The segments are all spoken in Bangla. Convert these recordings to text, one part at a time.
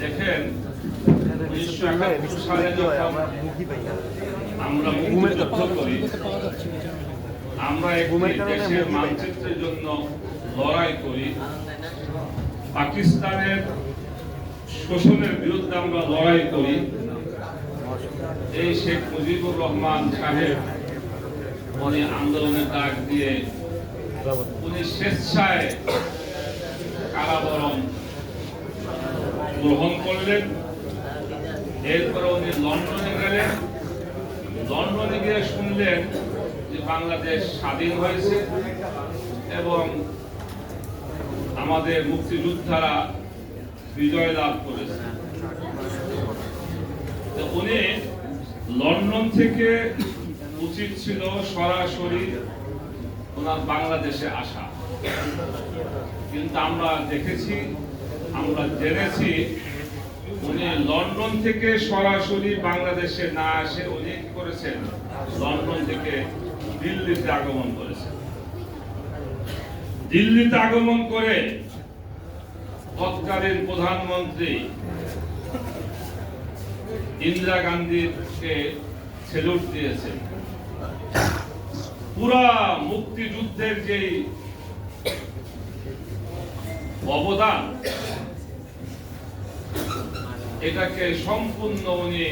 দেখেন করি আমরা দেশের মানচিত্রের জন্য লড়াই করি। পাকিস্তানের শোষণের বিরুদ্ধে আমরা লড়াই করি। এই শেখ মুজিবুর রহমান সাহেব উনি আন্দোলনের ডাক দিয়ে উনি স্বেচ্ছায় কারাবরণ গ্রহণ করলেন। এরপরে উনি লন্ডনে গেলেন। লন্ডনে গিয়ে শুনলেন যে বাংলাদেশ স্বাধীন হয়েছে এবং আমাদের মুক্তিযোদ্ধারা বিজয় লাভ করেছে। উনি লন্ডন থেকে উচিত ছিল সরাসরি ওনার বাংলাদেশে আসা। কিন্তু আমরা দেখেছি আমরা জেনেছি উনি লন্ডন থেকে সরাসরি বাংলাদেশে না আসে উনি করেছেন? লন্ডন থেকে দিল্লিতে আগমন করেছেন। দিল্লিতে আগমন করে তৎকালীন প্রধানমন্ত্রী ইন্দিরা গান্ধীকে সেলুট দিয়েছেন। পুরা মুক্তিযুদ্ধের যে অবদান। এটাকে সম্পূর্ণ উনি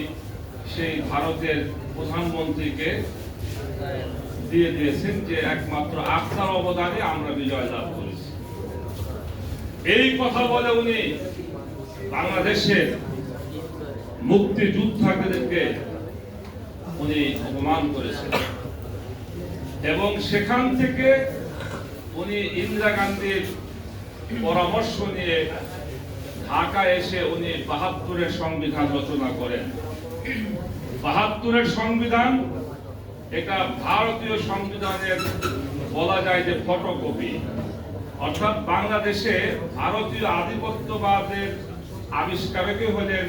সেই ভারতের প্রধানমন্ত্রীকে দিয়ে দিয়েছেন যে একমাত্র আপনার অবদানে আমরা বিজয় লাভ করেছি। এই কথা বলে উনি বাংলাদেশের মুক্তিযোদ্ধাদেরকে উনি অপমান করেছেন। এবং সেখান থেকে উনি ইন্দিরা গান্ধীর পরামর্শ নিয়ে ঢাকা এসে উনি বাহাত্তরের সংবিধান রচনা করেন। বাহাত্তরের সংবিধান, এটা ভারতীয় সংবিধানের বলা যায় যে ফটোকপি। অর্থাৎ বাংলাদেশে ভারতীয় আধিপত্যবাদের আবিষ্কারকে হলেন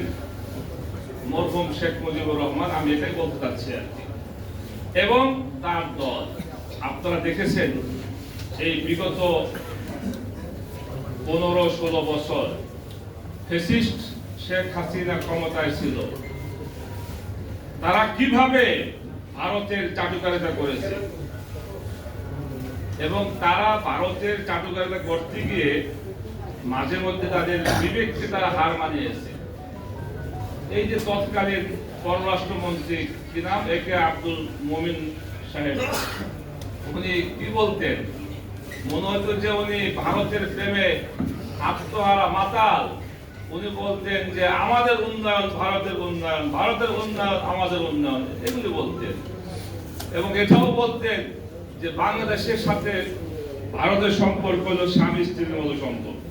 মরহুম শেখ মুজিবুর রহমান, আমি এটাই বলতে চাচ্ছি আর কি। এবং তার দল, আপনারা দেখেছেন, এই বিগত পনেরো ষোলো বছর। ফেসিস্ট শেখ হাসিনা ক্ষমতায় ছিল। তারা কীভাবে ভারতের চাটুকারিতা করেছে? এবং তারা ভারতের চাটুকারিতা করতে গিয়ে মাঝে মধ্যে তাদের বিবেককে তারা হার মানিয়েছে। এই যে তৎকালীন পররাষ্ট্রমন্ত্রী কি নাম? এ কে আব্দুল মমিন সাহেব। উনি কি বলতেন? মনে হতো যে উনি ভারতের প্রেমে আত্মহারা মাতাল। উনি বলতেন যে, আমাদের উন্নয়ন ভারতের উন্নয়ন ভারতের উন্নয়ন আমাদের উন্নয়ন। এগুলি বলতেন। এবং এটাও বলতেন যে, বাংলাদেশের সাথে ভারতের সম্পর্ক হলো স্বামী স্ত্রীর মতো সম্পর্ক।